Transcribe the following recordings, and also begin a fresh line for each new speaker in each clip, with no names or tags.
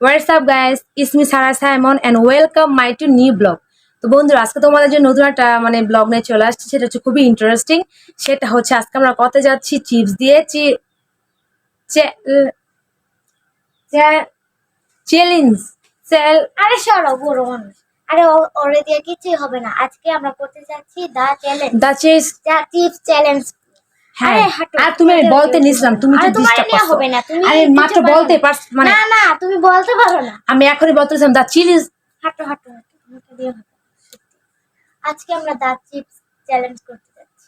What's up guys it's me Sara Simon and welcome my to new blog তো বন্ধুরা আজকে তোমাদের জন্য নতুন একটা মানে ব্লগ নিয়ে চলে আসছে। সেটা হচ্ছে খুবই ইন্টারেস্টিং সেটা হচ্ছে আজকে আমরা কত যাচ্ছি চিপস দিয়ে চ্যালেঞ্জ চ্যাল
আরে সরো বুড়ো মানুষ। আরে ওরে দিয়ে কিছুই হবে না। আজকে আমরা করতে যাচ্ছি the challenge
the chips
the tips challenge
হ্যাঁ
আর
তুমি আমি বলতে নিছিলাম তুমি তো ডিস্টার্ব করছ।
হবে না, তুমি
আরে মাত্র বলতে। পারছ মানে
না না তুমি বলতে পারো না।
আমি এখনই বলতেছিলাম দ্য চিলিজ
হাঁটো হাঁটো হাঁটো দিয়ে আজকে আমরা দা চিপস চ্যালেঞ্জ করতে যাচ্ছি।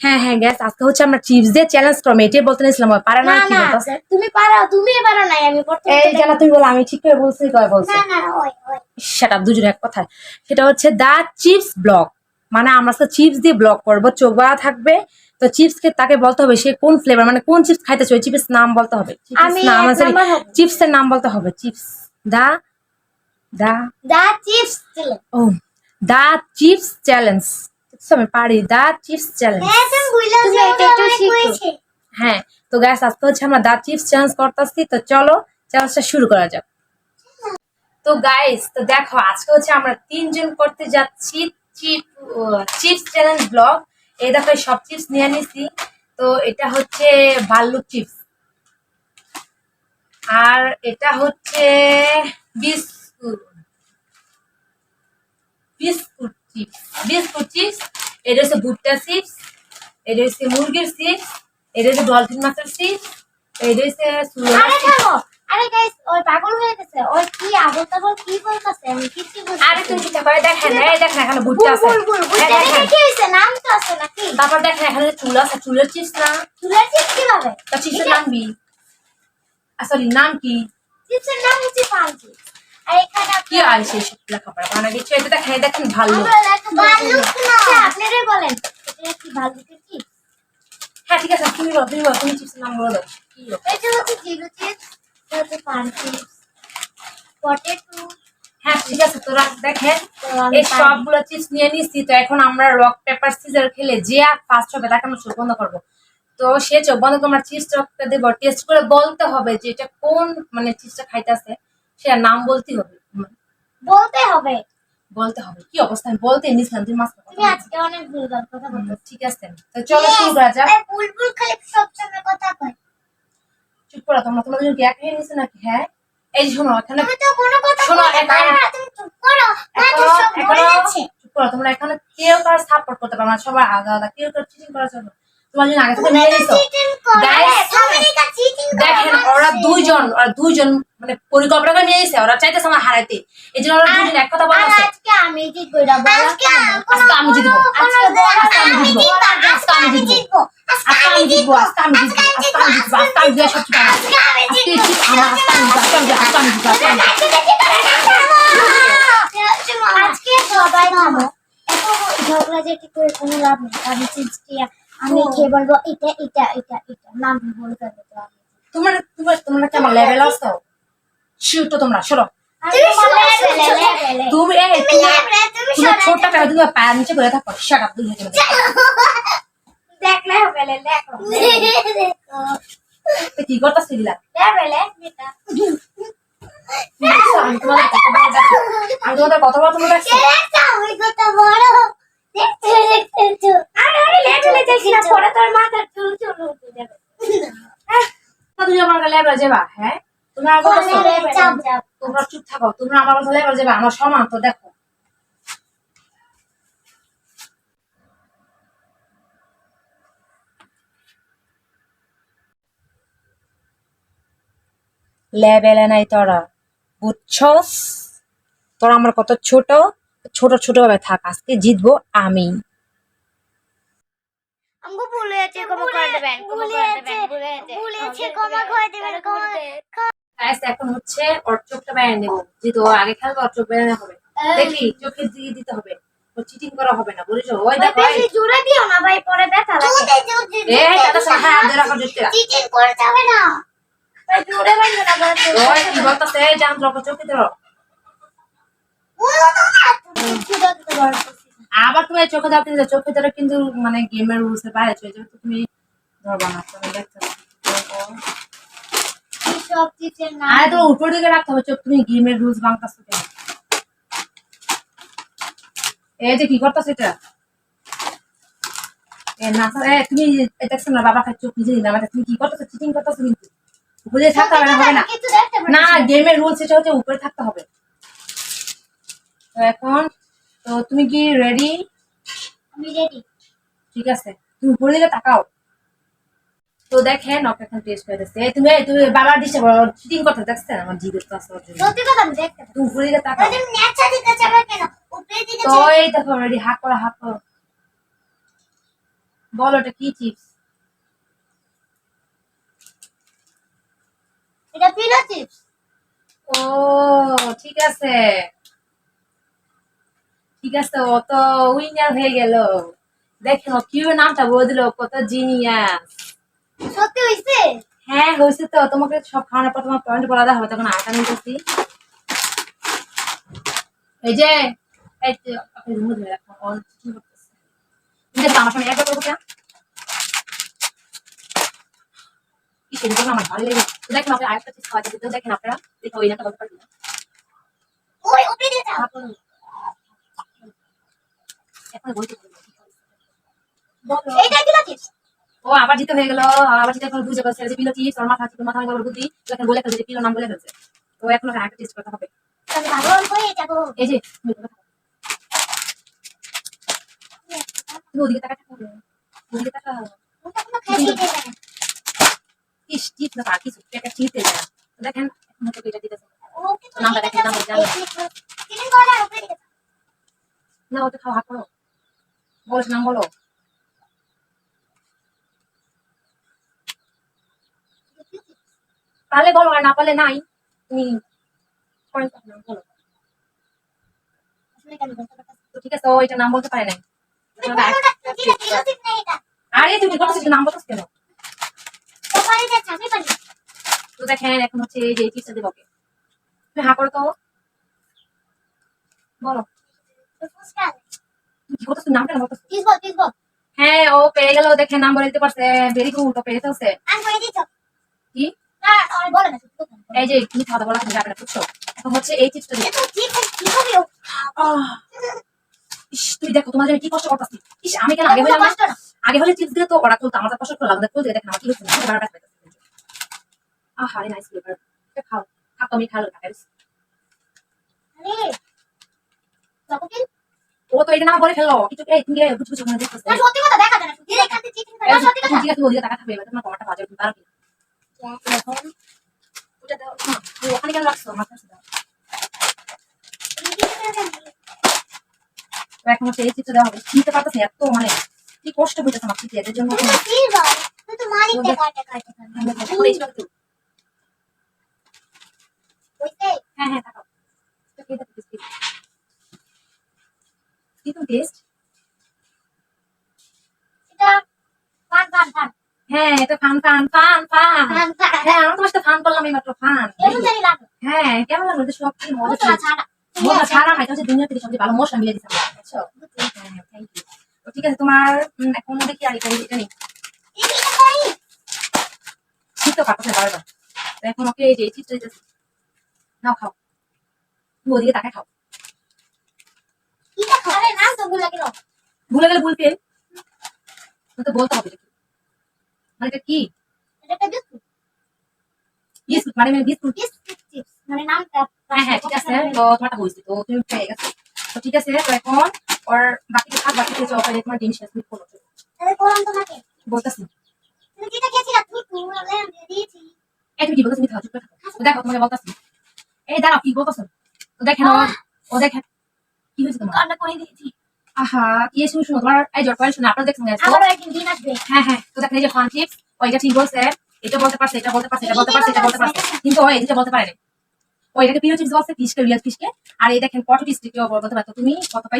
হ্যাঁ হ্যাঁ গ্যাস আজকে হচ্ছে আমরা চিপস দিয়ে চ্যালেঞ্জ করব এটাই বলতে নিছিলাম পারে না
না
কি
না তুমি পারো তুমি পারো নাই আমি প্রথম
এই
থেকে-
যেন তুমি বলো আমি ঠিক করে বলছি কয় বলছি?
না না ওই ওই।
সেটা দুজনে এক কথায়। সেটা হচ্ছে দা চিপস ব্লগ মানে আমরা তো চিপস দিয়ে ব্লগ করব চোখ বাঁধা থাকবে। তো চিপস কে তাকে বলতে হবে সে কোন ফ্লেভার মানে কোন চিপস খাইতেছে ওই চিপস নাম বলতে হবে। নাম। চিপস এর নাম বলতে হবে chips the
the. The chips
O the chips challenge আমি পারি। দা চিপস চ্যালেঞ্জ
হ্যাঁ তুমি বুঝলা যে এটা একটু শিখো।
হ্যাঁ তো গ্যাস আজকে হচ্ছে আমরা দা চিপস চ্যালেঞ্জ করতেছি। তো চলো চ্যালেঞ্জটা শুরু করা যাক। তো গাইস তো দেখো আজকে হচ্ছে আমরা তিনজন করতে যাচ্ছি চিপ চিপস চ্যালেঞ্জ ব্লগ এই দেখো সব চিপস নিয়ে নিছি। তো এটা হচ্ছে ভাল্লুক চিপস আর এটা হচ্ছে biscuit. Biscuit chips biscuit chips এটা হচ্ছে ভুট্টা চিপস এটা হচ্ছে মুরগির চিপস এটা হচ্ছে ডলফিন মাছের চিপস এটা হচ্ছে
আরে। গাইস ওই পাগল হয়ে গেছে। ওই কি আবল তাবল কি বলতাছে? আমি কিছু বুঝতে
আরে তুমি চিন্তা করে দেখেন এই দেখেন এখানে ভুট্টা আছে।
বুল কি হইছে নাম তো আছে নাকি?
তারপর দেখেন এখানে চুল আছে চুলের চিপস না?
চুলের চিপস কীভাবে?
তা চিপসের নাম কি? সরি নাম কি?
চিপসের নাম হচ্ছে পান আর এখানে
কি সেই সব লেখাপড়া বানা দিচ্ছে এটা দেখেন এই দেখেন ভালো
ভাল্লুক না। আপনারাই বলেন। এটা কি ভাল্লুকের চিপস?
হ্যাঁ ঠিক আছে তুমি বলো তুমি বলো তুমি চিপসের নাম বলো। কি
এটা হচ্ছে জিরো চিপস। হচ্ছে পান চিপস। পটেটো
হ্যাঁ ঠিক আছে তোরা দেখেন এই সবগুলো চিপস নিয়ে নিচ্ছি তো এখন আমরা রক পেপার সিজার খেলে যে ফার্স্ট হবে তাকে আমরা চোখ বন্ধ করব। তো সে চোখ বন্ধ করে আমরা চিপস চকটা দেবো টেস্ট করে বলতে হবে যে এটা কোন মানে চিপসটা খাইতেছে সে নাম বলতে হবে।
বলতে হবে।
বলতে হবে কি অবস্থা? আমি বলতে নিছিলাম তুই মাছ
তুমি আজকে অনেক ভুলভাল কথা বলছো
ঠিক আছে তো চলো শুরু করা যাক।
বুলবুল খালি সবসময় কথা কয়।
চুপ করো তোমরা তোমাদের জন্য এক হয়ে নাকি? হ্যাঁ? এই শোনো এখানে শোনো, এখন-
যাচ্ছে
চুপ করো। তোমরা এখানে কেউ কারও সাপোর্ট করতে পারো না সবার আলাদা আলাদা কেউ কারও চিটিং করার জন্য। তোমার জন্য আগে থেকে নিয়ে নিছো
চিটিং করে
Guys,
আমেরিকা চিটিং করে
দেখেন ওরা দুইজন ওরা দুইজন মানে পরিকল্পনা করে নিয়ে নিছে ওরা চাইতেছে আমার হারাইতে এই জন্য ওরা দুজন এক কথা
আর আজকে আমি জিতবো
আজকে আমি জিতবো
আজকে
আমি জিতবো আজকে আমি জিতবো আজকে আমি জিতবো আজকে আমি জিতবো আজকে আমি জিতবো আজকে আমি জিতবো সব ঠিক আছে আজকে ঠিক আমার আজকে আমি জিতবো আজকে আমি জিতবো আজকে আমি জিতবো আজকে আমি জিতবো
আজকে সবাই এত ঝগড়া যেটি করে কোনো লাভ নেই আমি আমি খেয়ে বলব? এটা এটা এটা এটা। নাম বলতে
তোমরা তোমরা তোমরা কেমন লেভেল আছো? শুটো তোমরা সরো।
তুমি
এই তুমি ছোট টাকা তুমি পায়ের নিচে করে থাকো। শাট আপ দুই হাজার
দেখলে হবে দেখো
কি করতেছিলা
দেখলে বেটা।
আমি তোমাদের বড় দেখো আমি তোমাদের কত বড় তোমরা দেখছ
আমি কত বড় দেখতে দেখতে তো আরে আরে লেটে লেটে কিনা পরে তোর মাথা চুল চুল উঠে যাবে
তুমি আমার লেভেল যাবা তুমি আমার কথা শোনো।
চাপ চাপ
তোমরা চুপ থাকো তোমরা আমার কথা লেভেল যাবে আমার সমান তো দেখো লেভেলে নাই তোরা বুঝছস তোরা আমার কত ছোট ছোট ছোট ভাবে থাক আজকে জিতবো আমি।
আমাকে ভুলে আছে ক্ষমা করে দেবেন ক্ষমা করে ভুলে আছে ক্ষমা করে দেবেন ক্ষমা
Guys, এখন হচ্ছে ওর চোখটা বেড়ে নেব। যেহেতু ও আগে খেলবে ওর চোখ হবে দেখি চোখের দিকে দিতে হবে। ও চিটিং করা হবে না বুঝেছ? ওই দেখো
বেশি জোরে দিও না ভাই পরে ব্যথা লাগে।
এই তাদের সাথে হাত ধরে রাখো জুতটা
চিটিং করে যাবে না। ভাই জোরে বাইরে না
ওই কি বলতাছে? জান চোখে ধরো আবার তুমি চোখে ধরতে দিলে চোখে ধরে কিন্তু মানে গেমের রুলস এর বাইরে চলে যাবে, তো তুমি ধরবা না তুমি দেখতে আরে তো উপর দিকে রাখতে হবে, চোখ, তুমি গেমের রুলস কেন? যে কি এটা? এ না, এ তুমি দেখছ না চোখ নিজে দিলাম তুমি কি করতেছো? চিটিং করতেছো কিন্তু? উপরে থাকতে হবে না হবে না। না, গেমের রুলস এটা হচ্ছে উপরে থাকতে হবে। তো এখন, তো তুমি কি রেডি
আমি রেডি
ঠিক আছে তুমি উপরে দিকে তাকাও। তো দেখেন ওকে এখন টেস্ট তুমি তুমি বাবার দিচ্ছে চিটিং করতে দেখছেন আমার।
সত্যি কথা আমি দেখতে
তুমি উপরে দিকে তাকাও।
যে নেচা দিতে চাবে কেন? উপরে দিকে
তো এই দেখো রেডি হাত করো হাত করো বলো এটা কি চিপস
এটা পিলো চিপস
ও ঠিক আছে। ঠিক আছে ও তো উইনার হয়ে গেল। দেখেন ও কিউ নামটা বলে দিল কত জিনিয়াস
সত্যি হইছে?
হ্যাঁ হয়েছে তো। তোমাকে সব খাওয়ানোর পর তোমার পয়েন্ট বলা দেওয়া হবে তখন আটা নিতেছি। এই যে আমার সামনে একবার করব কেন? কি আমার ভালো লেগে দেখেন আপনার আরেকটা চিজ খাওয়া যাবে দেখেন আপনারা। ওই না
ওই উপরে দিকে
বলতে। বলো।
এইটা পিলো চিপস
ও আবার জিতে হয়ে গেল। আবার জিতে এখন বুঝে পারছে যে পিলো চিপস ওর মাথা মাথা গেল বুদ্ধি? যখন বলে ফেলছে পিলো নাম বলে ফেলছে তো এখন ওকে টেস্ট করতে হবে।
আমি ভালো যাব।
এই যে ওদিকে তাকাও। ওদিকে তাকা থাকো। ওদিকে তাকা
ওটা কোনো খাইয়ে দেবে না।
ইস চিপ না তার একটা চিপতে যায় দেখেন এটা দিতেছে নামটা নামটা না ওটা খাওয়া করো বলো নাম বলো। পারলে বলো, আর না পারলে নাই। তুমি নাম বলো। ঠিক আছে, ও এটা নাম বলতে পারে নাই। আরে, তুমি কথা নাম বলতেছ কেন?
তো
দেখেন, এখন হচ্ছে এই যে চিপসটা দেবো তুমি হা করো তো। বলো।
ফুসকা
হ্যাঁ ও পেয়ে গেল দেখে নাম বলে দিতে পারছে। ভেরি গুড ও পেয়ে ফেলছে।
করে
কি? এই যে খাওয়া বলা যাবে না বুঝছ? এখন হচ্ছে এই চিপসটা দিয়ে। তুই দেখো তোমাদের কি কষ্ট করতেছি। ইস আমি কেন আগে না? আগে হলে চিপস দিলে তো ওরা তুলতো আমাদের কষ্ট করলাম আমাদের তুলতে দেখেন আমার কি হচ্ছে না বারবার পাইতেছে আহ হারে নাইস ফ্লেভার খাও খাও তুমি খাও টাকা
এখান
ওখানে এখন এই চিপসটা দেওয়া হবে নিতে পারতেছি এত মানে কি কষ্ট হইতেছে আমার এর জন্য
এটা কি বল তুই তো মারি তে কাটে কাটে
এখন এই চিপসটা দিও।
বুঝতে
হ্যাঁ হ্যাঁ তাকাও তো খেয়ে দেখো টেস্ট
এটা ফান ফান ফান।
হ্যাঁ এটা ফান ফান ফান ফান। হ্যাঁ আমি তোমার সাথে ফান করলাম এই মাত্র ফান হ্যাঁ কেমন লাগল? সব মজা মজা ছাড়া। এটা হচ্ছে দুনিয়া থেকে সবচেয়ে ভালো মশলা মিলে দিচ্ছে হ্যাঁ থ্যাংক ইউ তো ঠিক আছে তোমার এখন দেখি আর এটা এটা নেই শীত বারবার এখন ওকে এই যে দিতেছি। নাও খাও। তুমি ওদিকে তাকে খাও।
এটা খাবে না তো ভুলে গেল।
ভুলে গেলে ভুল পেন তো বলতে হবে এটা কি মানে এটা কি?
এটা একটা বিস্কুট।
বিস্কুট মানে বিস্কুট।
বিস্কুট চিপস মানে নামটা
হ্যাঁ হ্যাঁ ঠিক আছে তো তোমারটা হয়েছে তো তুমি পেয়ে গেছো। তো ঠিক আছে তো এখন ওর বাকি থাক বাকি কিছু অপারে তোমার জিনিস শেষ করো
তাহলে কোরআন তোমাকে।
বলতেছি।
তুমি যেটা খেয়েছিলা তুমি কুড়ালে আমি দিয়েছি।
এই তুমি কি বলতেছি? খাও চুপ করে থাকো। তো দেখো তোমাকে বলতেছি। এই দাঁড়াও কি বলতেছো? তো দেখেন ও ও দেখেন কি হয়েছে তোমার?
কান্না করে দিয়েছি।
আহা কি শুনো শুনো তোমার এই পয়েন্ট শুনো আপনারা দেখছেন তো
আবারও একদিন দিন আসবে।
হ্যাঁ হ্যাঁ তো দেখেন এই যে ফান চিপস ওইটা ঠিক বলছে এটা বলতে পারছে এটা বলতে পারছে এটা বলতে পারছে এটা বলতে পারছে কিন্তু ও এটা বলতে পারে না ও এটাকে পিও চিপস বলছে ফিশকে রিয়াল ফিশকে আর এই দেখেন পটো চিপস কেউ বলতে পারতো তুমি কত
আর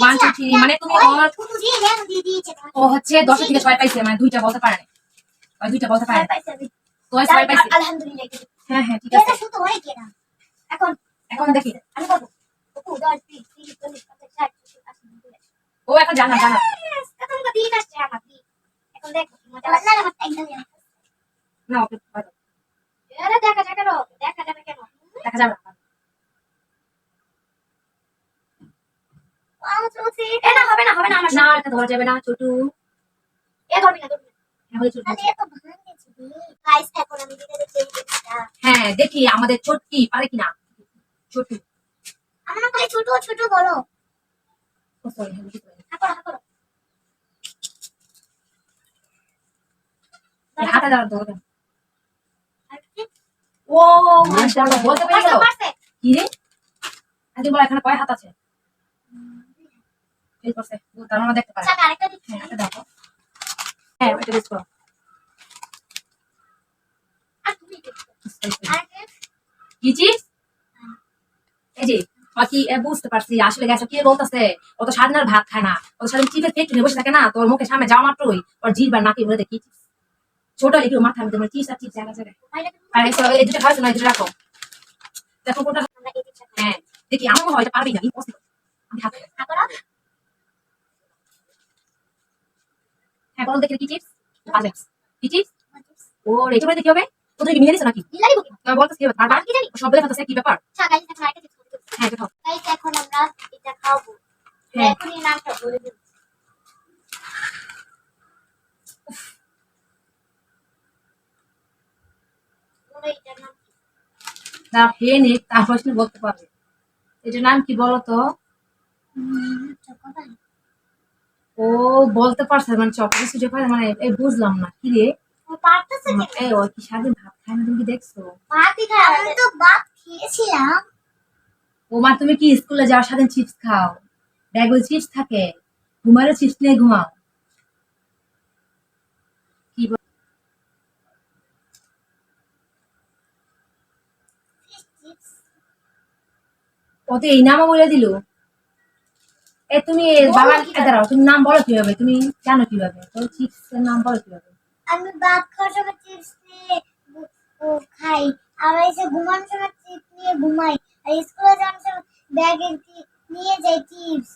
ওয়ান টু থ্রি মানে তুমি
তোমাকে।
ও হচ্ছে দশ থেকে ছয় পাইছে মানে দুইটা বলতে পারে ওই দুইটা বলতে পারে
পাইছে
তো ছয় পাইছে।
আলহামদুলিল্লাহ
হ্যাঁ হ্যাঁ ঠিক
এটা
আছে।
এখন
এখন দেখি।
আমি বলব
ও এখন জানা জানা।
না,
ওকে
দেখা দেখা যাবে কেন
দেখা যাবে। না
না হবে না হবে না আমার
না এটা ধরা যাবে না ছোটু।
এ ধরবি না
হ্যাঁ, হ্যাঁ দেখি আমাদের ছোটকি পারে কিনা। ছোটু।
আমার খালি ছোট ছোট বলো।
sorry, হ্যাঁ।
আর কি?
ও মাশাআল্লাহ বলতে পেরে গেল কি রে? আজকে বল এখানে কয় হাত আছে? এই করছে ও, তার মানে দেখতে পারে
আচ্ছা আরেকটা দিচ্ছি।
হ্যাঁ হ্যাঁ এটা বেশ করো।
আর তুমি
কি? এই যে বাকি বুঝতে পারছি আসলে গেছে কে বলতেছে? ও তো সারাদিন আর ভাত খায় না। ও তো সারাদিন চিপের পেট নিয়ে বসে থাকে না তোর মুখের সামনে যাওয়া মাত্রই ওর জিভ আর নাকি বলে দেখি। ছোট লিখি মাথা আমি তোমার চিপস আর চিপস জায়গা জায়গায় আর এই এই দুটো খাওয়াছো না এই দুটো রাখো। দেখো কোনটা হ্যাঁ দেখি আমার মনে হয় পারবি না impossible। আমি হাতে হ্যাঁ বলো দেখি কি চিপস? কি ও দেখি হবে? তুমি মিলে নিছো নাকি? কি ব্যাপার
কি
সব বলে কি ব্যাপার?
আচ্ছা গাইস এখন আরেকটা দিচ্ছি
হ্যাঁ
এখন আমরা এটা খাব
হ্যাঁ।
এখনই নামটা বলে দিচ্ছি
খেয়ে নে তারপর বলতে পারবে। এটার নাম কি বলো তো
হুম, চকোবার।
ও বলতে পারছে মানে চকলেট সুযোগ পায় মানে এই বুঝলাম না কি রে?
ও পারতেছে কি?
সারাদিন ভাত খায় না তুমি কি দেখছ?
ভাতই খাই আমি তো ভাত খেয়েছিলাম।
ও মা তুমি কি স্কুলে যাওয়ার সাথে চিপস খাও? ব্যাগে চিপস থাকে। ঘুমারও চিপস নিয়ে ঘুমাও। কি ও তো এই নামও বলে দিল। এ তুমি বাবা দাঁড়াও তুমি নাম বলো কীভাবে? তুমি জানো কীভাবে? তো চিপস এর নাম বলো কীভাবে?
আমি ভাত খাওয়ার সময় চিপস নিয়ে ও খাই। আবার এসে ঘুমানোর সময় চিপস নিয়ে ঘুমাই। আর স্কুলে ব্যাগে নিয়ে যাই চিপস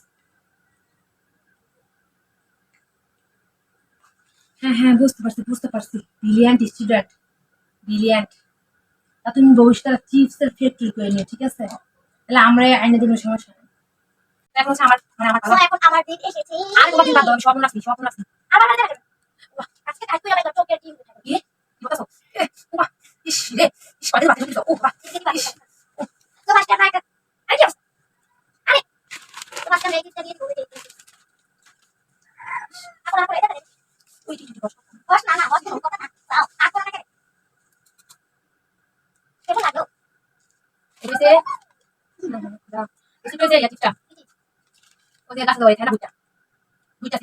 হ্যাঁ হ্যাঁ বুঝতে পারছি বুঝতে পারছি। ব্রিলিয়ান্ট স্টুডেন্ট ব্রিলিয়ান্ট তা তুমি ভবিষ্যতে ফ্যাক্টরি করে নিও ঠিক আছে? তাহলে আমরা আইনে সমস্যা নেই। এখন হচ্ছে আমার মানে আমার
এখন আমার দিক এসেছে।
আর তোমার কি বাদ দাও আমি স্বপ্ন আসছি স্বপ্ন আসছি
আবার আবার আবার। আজকে কাজ করে আমার চোখের টিম উঠে।
কি মা, ইস রে ইস ও বাবা
দেখি পাচ্ছি না। তো মাস্টার ভাই একটা- আরে কি অবস্থা? আরে, তো মাস্টার ভাই একটা দিয়ে ধরে দিয়েছে। এখন এখন এটা করে।
ওই টিটি বস
বস না না বস না, কথা না। দাও, আর করো না কেন? কেমন লাগল?
এসে দাও এসে পেয়ে যাই চিপটা ও দিয়ে গাছ দাও এখানে বুইটা বুইটা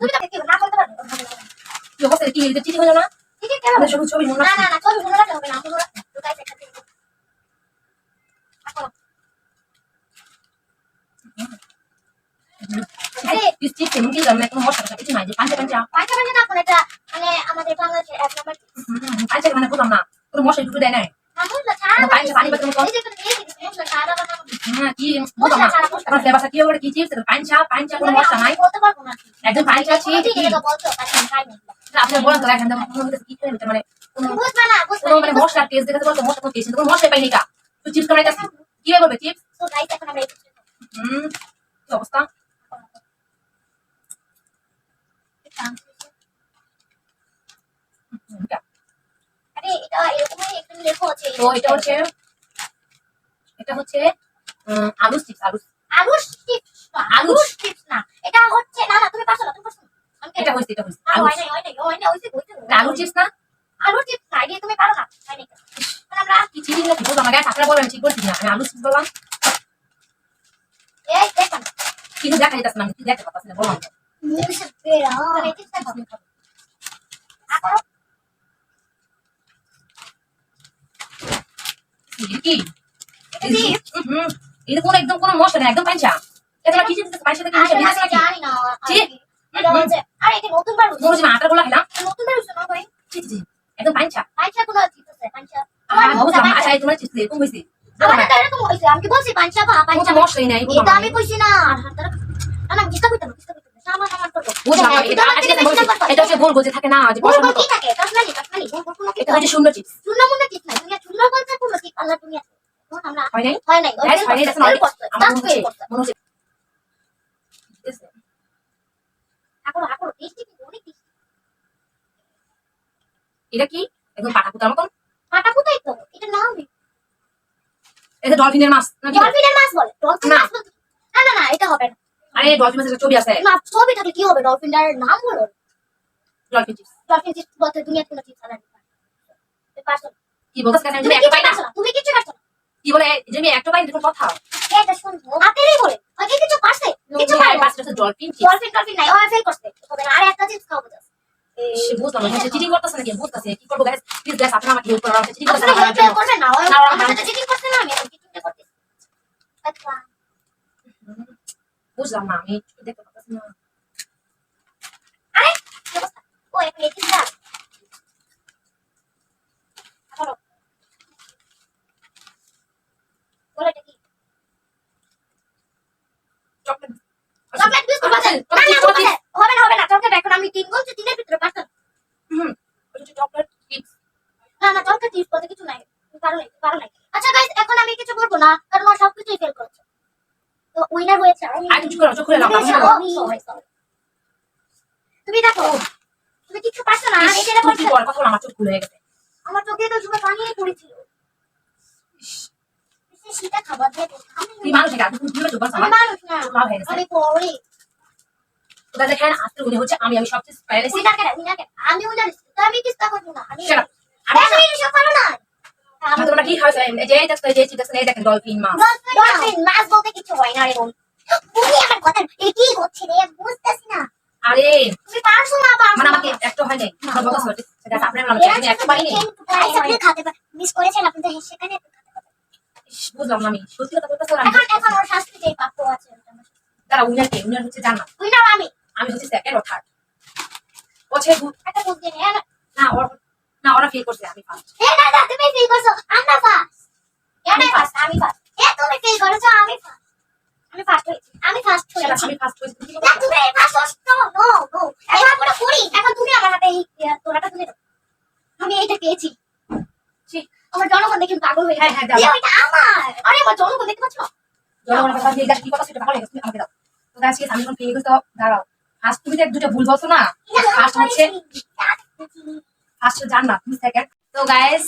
তুমি তো দেখতে না বলতে পারবে।
কি অবস্থা কি এটা চিঠি হলো না
ঠিক আছে, কেমন?
আমাদের সবুজ ছবি মনে
না
আছে
না না ছবি মনে রাখতে হবে না আমরা তো গাইস একটা দিন এখন আরে
চিপস চিপস এমন কি জানো কোনো মশলা টশলা কিছু নাই যে
আমাদের বাংলাদেশের এক নম্বর
পাঞ্চা মানে বুঝলাম না কোনো মশলা ঢুকে দেয় না
মশলা ছাড়া
কোনো পাঞ্চা পানি বাতানো কম
এই যে তুমি দিয়ে দিচ্ছ মশলা ছাড়া বানাবো
হ্যাঁ কি বুঝলাম না আমার ফ্লেভারটা কি হবে কি চিপস পাঞ্চা পাঞ্চা কোনো মশলা নাই
বলতে পারবো না
একদম পাঞ্চা আছে
ঠিক আছে বলছো কাছে খাই না
আপনি বলেন তো এখান থেকে কোনো কিছু কি খেলে মানে কোনো
বুঝবে না বুঝবে
কোনো মানে মশলা টেস্ট দেখে বলতো মশলা কোনো টেস্ট কোনো মশলা পাইনি কা তো চিপস কামাই যাচ্ছে কি বলবে চিপস
তো গাইস এখন আমরা এই
হুম কি অবস্থা তো এটা হচ্ছে এটা হচ্ছে আলু চিপস আলু
আলু চিপস? না আলু চিপস না। এটা হচ্ছে না না তুমি পারছ না তুমি পারছ আমি
এটা হয়েছে এটা হয়েছে
আলু নাই হয় নাই হয় নাই হইছে হইছে
আলু চিপস না?
আলু চিপস না এটা তুমি পারো না। হয় নাই আমরা
কি চিনি না ঠিক বলছি না। আমি আলু চিপস বললাম।
এই দেখুন
দেখা যাচ্ছে না আমি দেখতে পাচ্ছি না বললাম তো।
মুখে বেরা মানে চিপস না আপো
এটা কি
এটা কি?
হুম, হুম। এটা কোনো একদম কোনো মশলা না একদম পাঞ্চা এটা কি চিপস পাঞ্চা থেকে মিশে
আরে আমি
নাকি
জানি না
ছি।
এটা হচ্ছে আরে এটা নতুন বার
মনে হচ্ছে আটার খেলাম
নতুন বার হচ্ছে না ভাই
ছি, ছি, ছি। একদম পাঞ্চা
পাঁচটা কোনো চিপস আছে পাঁচটা
আমি বুঝলাম আচ্ছা এই তোমার চিপস এরকম হয়েছে
আমার তো এরকম হইছে আমি কি বলছি পাঁচটা বা
কোনো মশলাই নাই
এটা আমি কইছি না আর হাতটা না না কিস্তা কইতাম কিস্তা
এটা হচ্ছে গোল গোল থাকে না যে
কি থাকে কাশ্মীরি কাশ্মীরি গোল গোল কোনো কিছু
এটা হচ্ছে শূন্য চিপস
শূন্য মূল্য ঠিক নাই দুনিয়া শূন্য বলতে কোনো ঠিক আল্লাহ দুনিয়া এখন আমরা
হয় নাই?
হয় নাই
হয় নাই, that's not
ফেল
it.
করতে
আমার মনে হচ্ছে মনে হচ্ছে ঠিক আছে?
এখন এখন টেস্টি কি অনেক টেস্টি।
এটা কি? একদম পাটা কুতার মতন?
কোথায় তো এটা নাম
এটা ডলফিনের মাছ
ডলফিনের মাছ বলে ডলফিন মাছ না না না এটা হবে না।
আরে ডলফিন মাছের ছবি আছে।
না ছবি থাকলে কি হবে? ডলফিনটার নাম হলো
ডলফিন চিপস
ডলফিন চিপস বলতে দুনিয়া কোনো চিপস আলাদা। পারছ
কি বলতেছ কেন
তুমি
একটা পাই না।
তুমি কিছু পারছ
কি বলে? যে আমি একটা পাই দেখুন কথা।
এটা শুনছো আপনি বলে। ওকে কিছু পারছে? কিছু
হ্যাঁ,
পারবে
ডলফিন চিপস
ডলফিন ডলফিন নাই। ও ফেল করছে। হবে না আর একটা চিপস খাব জাস্ট
সে বুঝলাম না। চিটিং করতেছে নাকি? বুঝতেছে। কি করব গাইস প্লিজ গাইস আপনারা আমাকে হেল্প করার চিটিং করতেছে না? ওরা
চিটিং করছে না আমি আচ্ছা।
বুঝলাম না আমি দেখতে পাচ্ছি না
আরে ও এখন এই চিপসটা করো বলে এটা কি
চকলেট
চকলেট বিস্কুট বাতাস না না হবে না হবে না হবে না চকলেট এখন আমি বলছি তিনের ভিতরে পাঁচটা
হুম ওটা হচ্ছে চকলেট চিপস
না না চকলেট চিপস বলতে কিছু নাই পারো নাই পারো নাই আচ্ছা গাইস এখন আমি কিছু বলব না কারণ ও সবকিছুই ফেল করেছে তো উইনার হয়েছে আমি
আর কিছু করো চোখ খুলে নাও
তুমি
আমি
দেখো, sorry, sorry. তুমি কিছু পারছ না আমি যেটা
তুমি কি কথা আমার চোখ খুলে গেছে।
আমার চোখে তো শুধু পানিই পড়েছিল। সেটা খাবার দিয়ে আমি
মানুষ
মানুষ না পড়ি।
দেখেন আজকে উনি হচ্ছে সবচেয়ে
আমি উইনার আমি চেষ্টা করব না আমি পারো না।
তোমরা কি হয়েছে যে দেখছ যে ঠিক এই দেখেন ডলফিন মাছ।
ডলফিন মাছ? বলতে কিছু হয় না রে বোন। তুমি আমার কথা এ কি হচ্ছে রে? বুঝতেছি না।
আরে
তুমি পারছ না পারছ
মানে আমাকে একটা হয় নাই? আমার সেটা আমি একটা পাইনি
আপনি খেতে পারেন মিস করেছেন আপনি তো সেখানে একটু খেতে পারেন।
ইস, বুঝলাম না আমি। সত্যি কথা বলতেছি আমি
এখন এখন ওর শাস্তি যেই প্রাপ্য আছে
তারা উনার কে? উনার হচ্ছে জান্নাত।
উইনার আমি।
আমি হচ্ছে সেকেন্ড ও থার্ড ও
একটা বুঝ না
ওর না ওরা ফিল করছে আমি ফার্স্ট
এ দাদা তুমি ফিল করছ আমরা ফার্স্ট এটা ফার্স্ট আমি ফার্স্ট এ তুমি ফিল করেছ আমি ফার্স্ট আমি ফার্স্ট হয়েছি। আমি ফার্স্ট হয়েছি।
আমি ফার্স্ট হয়েছি।
না তুমি ফার্স্ট হচ্ছ নো নো নো এখন পুরো করি। এখন তুমি আমার হাতে এই তোরাটা তুলে দাও। আমি এইটা পেয়েছি।
ছি,
আমার জনগণ দেখে পাগল হয়ে
হ্যাঁ, হ্যাঁ, দাও।
গেছে ওইটা আমার। আরে আমার জনগণ দেখতে পাচ্ছ?
জনগণের কথা দিয়ে কি কথা সেটা লেগেছে তুমি আমাকে দাও। তো গাছ আমি যখন ফিল করতে দাঁড়াও। ফার্স্ট তুমি তো এক দুটো ভুল বলছো না ফার্স্ট হচ্ছে ফার্স্ট জান্নাত তুমি সেকেন্ড তো গায়েস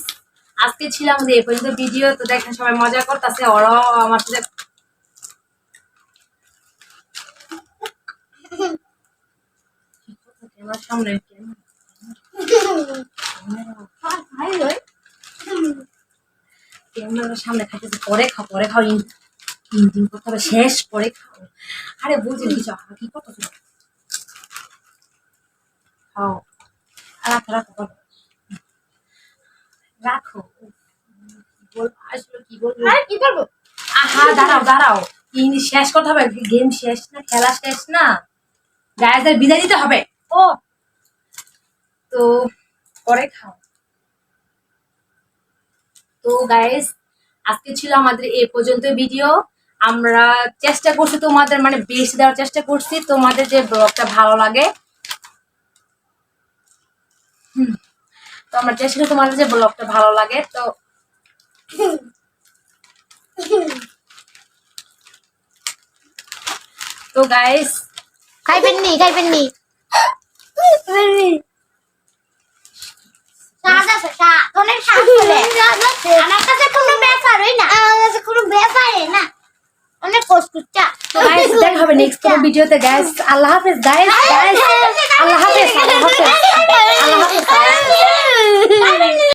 আজকে ছিলাম যে এই পর্যন্ত ভিডিও তো দেখেন সবাই মজা করতেছে, ওরাও আমার সাথে সামনে সামনে পরে খাও, পরে শেষ করে খাও। আরে বুঝি কিছু কি খাও। রাখো রাখো। রাখো। আসলে কি বলব
আর কি বলব?
আহা দাঁড়াও দাঁড়াও। ইন শেষ করতে হবে গেম শেষ না খেলা শেষ না। গায়েদের বিদায় দিতে হবে।
ও।
তো পরে খাও। তো গাইস আজকে ছিল আমাদের এই পর্যন্ত ভিডিও আমরা চেষ্টা করছি তোমাদের মানে বেশি দেওয়ার চেষ্টা করছি। তোমাদের যে ব্লগটা ভালো লাগে। হুম, তো আমরা চেষ্টা করি তোমাদের যে ব্লগটা ভালো লাগে তো তো গাইস
খাইবেন নি খাইবেন নি অনেক আমার কাছে কোনো ব্যাপারই না। আমার কাছে কোনো ব্যাপারই না। অনেক কষ্ট
চা তো দেখা হবে নেক্সট কোন ভিডিওতে গাইস আল্লাহ হাফেজ गाइस गाइस আল্লাহ আল্লাহ হাফেজ আল্লাহ হাফেজ।